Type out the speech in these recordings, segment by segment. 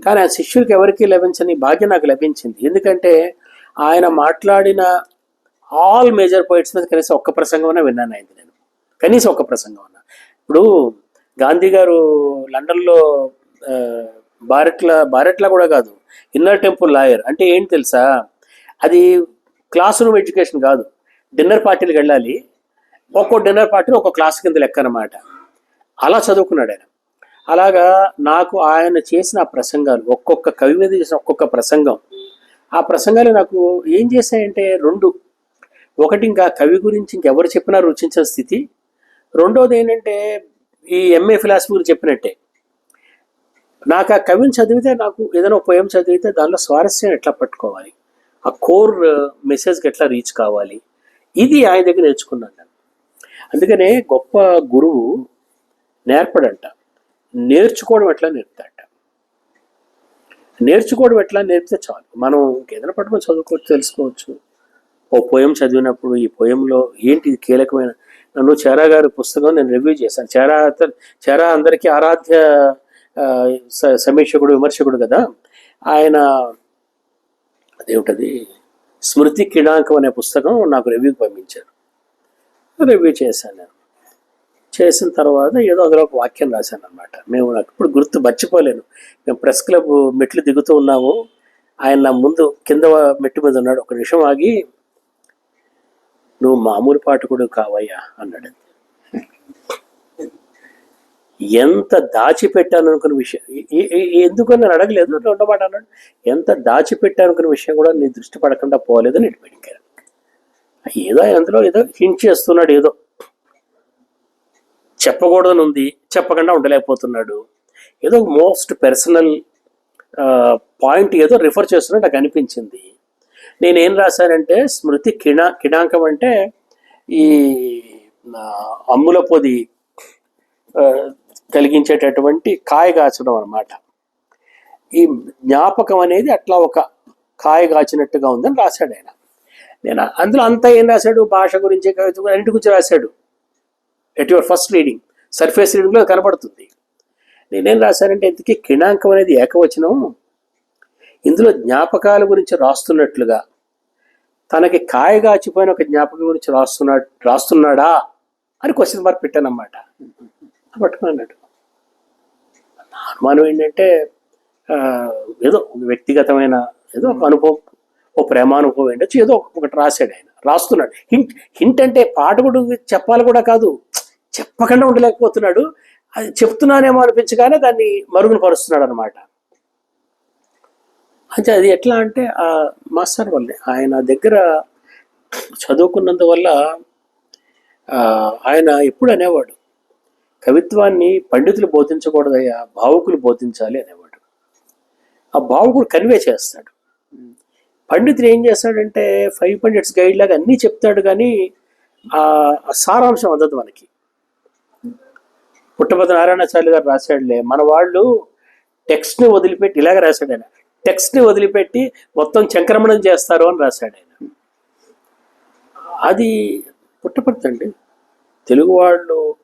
కానీ ఆ శిష్యుడికి ఎవరికి లభించని భాగ్యం నాకు లభించింది. ఎందుకంటే ఆయన మాట్లాడిన ఆల్ మేజర్ పాయింట్స్ మీద కనీసం ఒక్క ప్రసంగం విన్నాను అయింది నేను. కనీసం ఒక్క ప్రసంగం అన్నా. ఇప్పుడు గాంధీ గారు లండన్లో ఆ, బారెట్లా బారెట్లా కూడా కాదు ఇన్నర్ టెంపుల్ లాయర్. అంటే ఏంటి తెలుసా? అది క్లాస్ రూమ్ ఎడ్యుకేషన్ కాదు. డిన్నర్ పార్టీలకు వెళ్ళాలి. ఒక్కో డిన్నర్ పార్టీ ఒక్కో క్లాస్ కింద లెక్క అనమాట అలా చదువుకున్నాడు ఆయన. అలాగా నాకు ఆయన చేసిన ప్రసంగాలు ఒక్కొక్క కవి మీద చేసిన ఒక్కొక్క ప్రసంగం. ఆ ప్రసంగాలు నాకు ఏం చేశాయంటే రెండు. ఒకటి ఇంకా కవి గురించి ఇంకెవరు చెప్పినా రుచించిన స్థితి. రెండోది ఏంటంటే ఈ ఎంఏ ఫిలాసఫీ గురించి చెప్పినట్టే. నాకు ఆ కవిని చదివితే నాకు ఏదైనా పోయం చదివితే దానిలో స్వారస్యం ఎట్లా పట్టుకోవాలి? ఆ కోర్ మెసేజ్కి ఎట్లా రీచ్ కావాలి? ఇది ఆయన దగ్గర నేర్చుకున్నాను నేను. అందుకనే గొప్ప గురువు నేర్పడంట. నేర్చుకోవడం ఎట్లా నేర్పుతాడట? నేర్చుకోవడం ఎట్లా నేర్పితే చాలు. మనం ఇంకేదైనా పట్టుకొని చదువుకోవచ్చు తెలుసుకోవచ్చు. ఓ పోయం చదివినప్పుడు ఈ పోయంలో ఏంటి కీలకమైన? నన్ను చేరా గారి పుస్తకం నేను రివ్యూ చేశాను. చేరా చేరా అందరికీ ఆరాధ్య స- సమీక్షకుడు విమర్శకుడు కదా? ఆయన అదేమిటది స్మృతి కిడాంకం అనే పుస్తకం నాకు రివ్యూకి పంపించారు. రివ్యూ చేశాను నేను. చేసిన తర్వాత ఏదో అందులో ఒక వాక్యం రాశాను అనమాట మేము నాకు ఇప్పుడు గుర్తు మర్చిపోలేను. మేము ప్రెస్ క్లబ్ మెట్లు దిగుతూ ఉన్నాము. ఆయన నా ముందు కింద మెట్టు మీద ఉన్నాడు. ఒక నిమిషం ఆగి నువ్వు మామూలు పాఠకుడు కావయ్యా అన్నాడు. ఎంత దాచిపెట్టాను అనుకున్న విషయం ఎందుకని ఎందుకు నేను అడగలేదు రెండో మాట అన్నాడు. ఎంత దాచిపెట్టాను అనుకున్న విషయం కూడా నీ దృష్టి పడకుండా పోలేదని ఇటు పెడికారు ఏదో అందులో ఏదో హింట్ చేస్తున్నాడు ఏదో. చెప్పకూడదని ఉంది చెప్పకుండా ఉండలేకపోతున్నాడు. ఏదో మోస్ట్ పర్సనల్ పాయింట్ ఏదో రిఫర్ చేస్తున్నట్టు నాకు అనిపించింది. నేనేం రాశానంటే స్మృతి కిణా కిణాంకం అంటే ఈ అమ్ముల పొది కలిగించేటటువంటి కాయ కాచడం అనమాట ఈ జ్ఞాపకం అనేది అట్లా ఒక కాయ కాచినట్టుగా ఉందని రాశాడు ఆయన. నేను అందులో అంతా ఏం రాశాడు? భాష గురించి కవిత గురించి, అన్నిటి గురించి రాశాడు. At your first reading surface రీడింగ్లో కనబడుతుంది. నేనేం రాశానంటే ఇంతకీ కిణాంకం అనేది ఏకవచనం ఇందులో జ్ఞాపకాల గురించి రాస్తున్నట్లుగా తనకి కాయగాచిపోయిన ఒక జ్ఞాపకం గురించి రాస్తున్నా రాస్తున్నాడా అని క్వశ్చన్ మార్క్ పెట్టానమాట పట్టుకున్నాడు నా అనుమానం ఏంటంటే ఏదో వ్యక్తిగతమైన ఏదో ఒక అనుభవం ఓ ప్రేమానుభవం ఏంటొచ్చు ఏదో ఒకటి రాశాడు ఆయన. రాస్తున్నాడు. హింట్ హింట్ అంటే పాఠకుడు చెప్పాలి కూడా కాదు. చెప్పకుండా ఉండలేకపోతున్నాడు. అది చెప్తున్నానేమో అనిపించగానే దాన్ని మరుగున పరుస్తున్నాడు అనమాట అంటే అది ఎట్లా అంటే ఆ మాస్టర్ వల్లే ఆయన దగ్గర చదువుకున్నందువల్ల ఆయన ఎప్పుడు అనేవాడు కవిత్వాన్ని పండితులు బోధించకూడదయ్యా భావుకులు బోధించాలి అనేవాడు. ఆ భావుకుడు కన్వే చేస్తాడు. పండితుడు ఏం చేస్తాడంటే ఫైవ్ పండిట్స్ గైడ్ లాగా అన్నీ చెప్తాడు కానీ ఆ ఆ సారాంశం అందదు మనకి. పుట్టపతి నారాయణాచార్య గారు రాశాడులే. మన వాళ్ళు టెక్స్ట్ని వదిలిపెట్టి ఇలాగ రాశాడు ఆయన టెక్స్ట్ని వదిలిపెట్టి మొత్తం చంక్రమణం చేస్తారు అని రాశాడు ఆయన. అది పుట్టపర్తి అండి. తెలుగు వాళ్ళు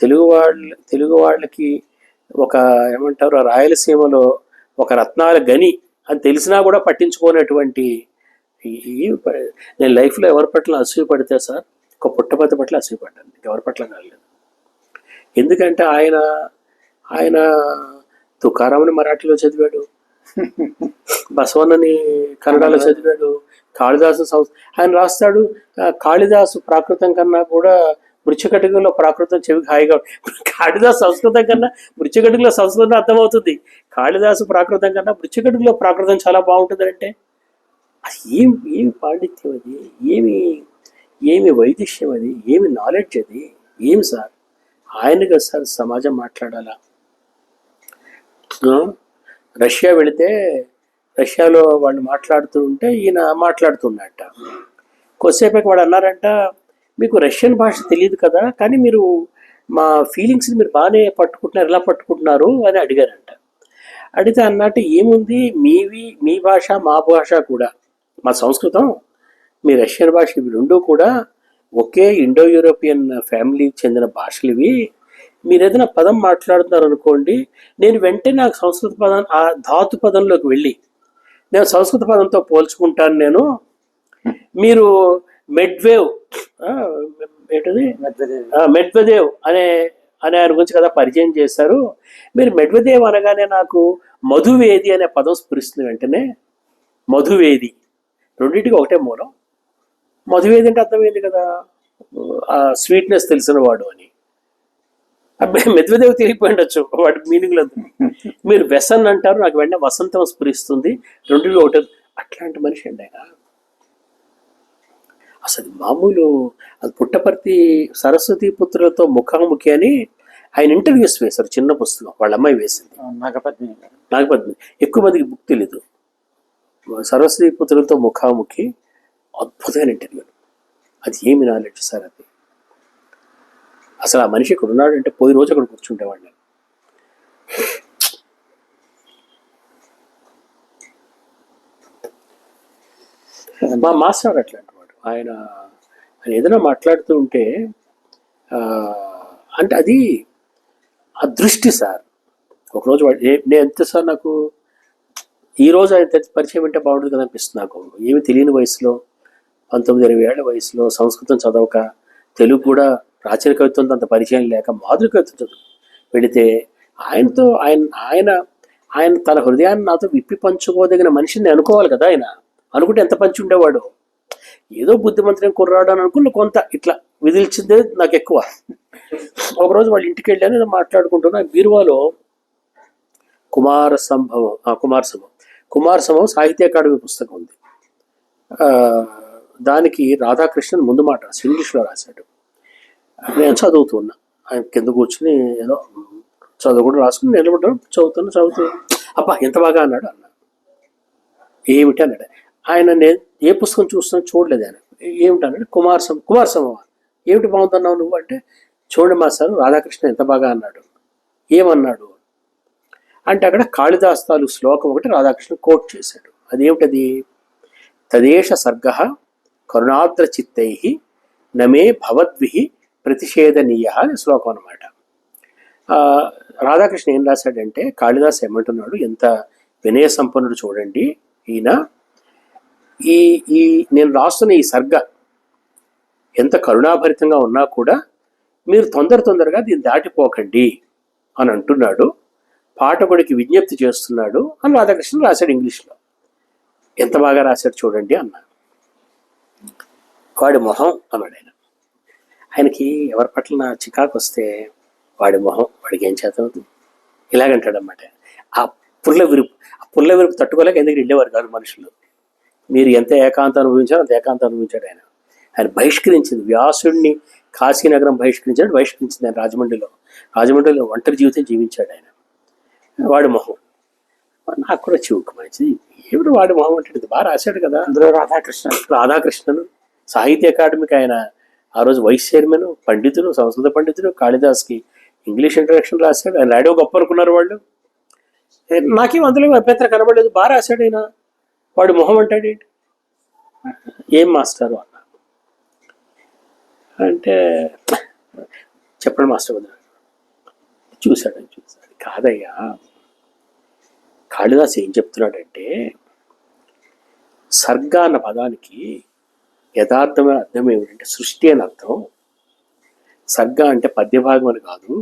తెలుగు వాళ్ళ తెలుగు వాళ్ళకి ఒక ఏమంటారు రాయలసీమలో ఒక రత్నాల గని అని తెలిసినా కూడా పట్టించుకోనటువంటి నేను లైఫ్లో ఎవరి పట్ల అసూయపడితే సార్ ఒక పుట్టపతి పట్ల అసూయపడ్డాను. ఎవరి పట్ల కాలేదు. ఎందుకంటే ఆయన ఆయన తుకారాముని మరాఠీలో చదివాడు. బసవన్నని కన్నడలో చదివాడు. కాళిదాసు సంస్ ఆయన రాస్తాడు. కాళిదాసు ప్రాకృతం కన్నా కూడా మృత్యకటికలో ప్రాకృతం చెవికి హాయిగా కాళిదాసు సంస్కృతం కన్నా మృత్యకటికలో సంస్కృతం అర్థమవుతుంది. కాళిదాసు ప్రాకృతం కన్నా మృత్యకటికలో ప్రాకృతం చాలా బాగుంటుంది అంటే అది ఏం ఏమి పాండిత్యం అది? ఏమి ఏమి వైదిష్యం అది? ఏమి నాలెడ్జ్ అది? ఏమి సార్? ఆయనగా సార్ సమాజం మాట్లాడాలా? రష్యా వెళితే రష్యాలో వాళ్ళు మాట్లాడుతూ ఉంటే ఈయన మాట్లాడుతున్నట్ట కొద్దిసేపటికి వాడు అన్నారంట మీకు రష్యన్ భాష తెలియదు కదా కానీ మీరు మా ఫీలింగ్స్ని మీరు బాగానే పట్టుకుంటున్నారు ఎలా పట్టుకుంటున్నారు? అని అడిగారంట. అడిగితే అన్నట్టు ఏముంది? మీవి మీ భాష మా భాష కూడా మా సంస్కృతం మీ రష్యన్ భాష ఇవి రెండు కూడా ఒకే ఇండో యూరోపియన్ ఫ్యామిలీకి చెందిన భాషలు ఇవి మీరు ఏదైనా పదం మాట్లాడుతున్నారు అనుకోండి నేను వెంటనే నాకు సంస్కృత పదం ఆ ధాతు పదంలోకి వెళ్ళి నేను సంస్కృత పదంతో పోల్చుకుంటాను నేను. మీరు మెడ్వేవ్ ఏంటది? మెడ్వదేవ్ అనే అనే ఆయన గురించి కదా పరిచయం చేశారు. మీరు మెడ్వదేవ్ అనగానే నాకు మధువేది అనే పదం స్ఫురిస్తుంది వెంటనే. మధువేది. రెండింటికి ఒకటే మూలం. మధువేది అంటే అర్థమైంది కదా. ఆ స్వీట్నెస్ తెలిసిన వాడు అని. అబ్బాయి మెద్వదేవ్ తెలియపోయి ఉండొచ్చు. వాటి మీనింగ్ లేదు మీరు వెసన్ అంటారు నాకు వెంటనే వసంతం స్ఫురిస్తుంది. రెండింటిలో ఒకటే. అట్లాంటి మనిషి అండి ఆయన. అసలు మామూలు అది పుట్టపర్తి సరస్వతి పుత్రులతో ముఖాముఖి అని ఆయన ఇంటర్వ్యూస్ వేశారు చిన్న పుస్తకం. వాళ్ళ అమ్మాయి వేసింది. నాగపద్మిని గారు. నాగపద్మి ఎక్కువ మందికి బుక్ తెలీదు. సరస్వతి పుత్రులతో ముఖాముఖి అద్భుతమైన ఇంటర్వ్యూ అది ఏమి నాలెడ్జ్ సార్ అది? అసలు ఆ మనిషి ఇక్కడ ఉన్నాడు అంటే పోయి రోజు అక్కడ కూర్చుంటేవాడిని నేను. మా మాస్టర్ అట్లాంటి వాడు. ఆయన ఆయన ఏదైనా మాట్లాడుతూ ఉంటే అంటే అది ఆ దృష్టి సార్. ఒకరోజు వాడు నేను ఎంత సార్ నాకు ఈ రోజు ఆయన పరిచయం అంటే బాగుంటుంది కదా అనిపిస్తుంది నాకు. ఏమి తెలియని వయసులో పంతొమ్మిది ఇరవై ఏళ్ళ వయసులో సంస్కృతం చదవక తెలుగు కూడా ప్రాచీన కవిత్వంతో అంత పరిచయం లేక మాధురి కవిత్వం చదువు వెళితే ఆయనతో ఆయన ఆయన ఆయన తన హృదయాన్ని నాతో విప్పి పంచుకోదగిన మనిషిని అనుకోవాలి కదా ఆయన. అనుకుంటే ఎంత పంచి ఉండేవాడు? ఏదో బుద్ధిమంతుని కుర్రాడు అని అనుకున్న కొంత ఇట్లా విదిల్చిందే నాకు ఎక్కువ. ఒకరోజు వాళ్ళ ఇంటికి వెళ్ళాను ఏదో మాట్లాడుకుంటున్నా. బీరువాలో కుమార సంభవం కుమార సంభవం కుమార సంభవం సాహిత్య అకాడమీ పుస్తకం ఉంది. ఆ, దానికి రాధాకృష్ణన్ ముందు మాట రాసి ఇంగ్లీష్లో రాశాడు. నేను చదువుతున్నా. ఆయన కింద కూర్చుని ఏదో చదువు కూడా రాసుకుని నిలబడ్డాను చదువుతున్నా చదువుతూ అబ్బా ఎంత బాగా అన్నాడు అన్న. ఏమిటి అన్నాడు. ఆయన నేను ఏ పుస్తకం చూస్తున్నా చూడలేదు ఆయన. ఏమిటి అన్నాడు. కుమార్ సమ కుమార్ సమవ ఏమిటి బాగుందన్నావు నువ్వు అంటే చూడండి మా సార్ రాధాకృష్ణ ఎంత బాగా అన్నాడు. ఏమన్నాడు? అంటే అక్కడ కాళిదాస్తాలు శ్లోకం ఒకటి రాధాకృష్ణ కోట్ చేశాడు. అదేమిటది? తదేశ సర్గ కరుణాద్ర చిత్తై నమే భవద్విహి ప్రతిషేధనీయ అనే శ్లోకం అనమాట రాధాకృష్ణ ఏం రాశాడంటే కాళిదాస్ ఏమంటున్నాడు ఎంత వినయ సంపన్నుడు చూడండి ఈయన ఈ ఈ నేను రాస్తున్న ఈ సర్గ ఎంత కరుణాభరితంగా ఉన్నా కూడా మీరు తొందర తొందరగా దీన్ని దాటిపోకండి అని అంటున్నాడు. పాఠకుడికి విజ్ఞప్తి చేస్తున్నాడు అని రాధాకృష్ణ రాశాడు ఇంగ్లీష్లో. ఎంత బాగా రాశాడు చూడండి అన్న వాడి మొహం అన్నాడు ఆయన ఆయనకి ఎవరి పట్ల చికాకు వస్తే వాడి మొహం వాడికి ఏం చేతవుతుంది ఇలాగంటాడు అన్నమాట ఆ పుల్ల విరుపు ఆ పుల్ల విరుపు తట్టుకోలేక ఎందుకు వెళ్ళేవారు కాదు మనుషులు? మీరు ఎంత ఏకాంతం అనుభవించారో అంత ఏకాంతం అనుభవించాడు ఆయన. ఆయన బహిష్కరించింది. వ్యాసుడిని కాశీనగరం బహిష్కరించాడు. బహిష్కరించింది ఆయన రాజమండ్రిలో. రాజమండ్రిలో ఒంటరి జీవితం జీవించాడు ఆయన. వాడి మొహం. నాకు కూడా చివుకు మంచిది. ఏమిటి వాడి మొహం అంటే? బాగా రాశాడు కదా. అందులో రాధాకృష్ణ. రాధాకృష్ణను. సాహిత్య అకాడమీకి ఆయన. ఆ రోజు వైస్ చైర్మన్ పండితులు సంస్కృత పండితులు కాళిదాస్కి ఇంగ్లీష్ ఇంట్రడక్షన్ రాశాడు. ఆయన రాడో గొప్ప అనుకున్నారు వాళ్ళు. నాకేం అందులో అభ్యంతరం కనబడలేదు. బాగా రాశాడు ఆయన. వాడు మొహం అంటాడేంటి ఏం మాస్టారు అన్న? అంటే చెప్పండి మాస్టర్ వదిన. చూశాడు చూశాడు. కాదయ్యా. కాళిదాస్ ఏం చెప్తున్నాడంటే సర్గ అన్న పదానికి యథార్థమైన అర్థం ఏమిటంటే సృష్టి అని అర్థం. సర్గ అంటే పద్యభాగం అని కాదు.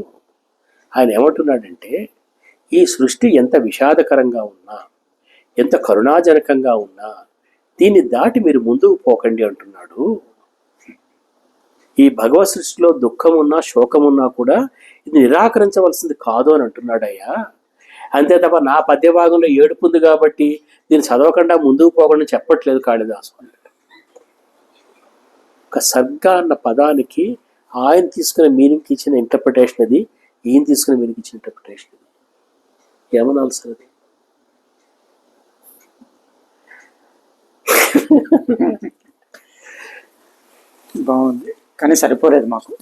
ఆయన ఏమంటున్నాడంటే ఈ సృష్టి ఎంత విషాదకరంగా ఉన్నా ఎంత కరుణాజనకంగా ఉన్నా దీన్ని దాటి మీరు ముందుకు పోకండి అంటున్నాడు. ఈ భగవత్ సృష్టిలో దుఃఖం ఉన్నా శోకం ఉన్నా కూడా ఇది నిరాకరించవలసింది కాదు అని అంటున్నాడయ్యా. అంతే తప్ప నా పద్యభాగంలో ఏడుపుంది కాబట్టి దీన్ని చదవకుండా ముందుకు పోకుండా చెప్పట్లేదు కాళిదాసు. అన్నాడు ఒక సర్గ అన్న పదానికి ఆయన తీసుకున్న మీనింగ్కి ఇచ్చిన ఇంటర్ప్రిటేషన్ అది ఈయన తీసుకున్న మీనింగ్ ఇచ్చిన ఇంటర్ప్రిటేషన్ అది. ఏమనాలి సార్ అది? బాగుంది. కానీ సరిపోలేదు మాకు.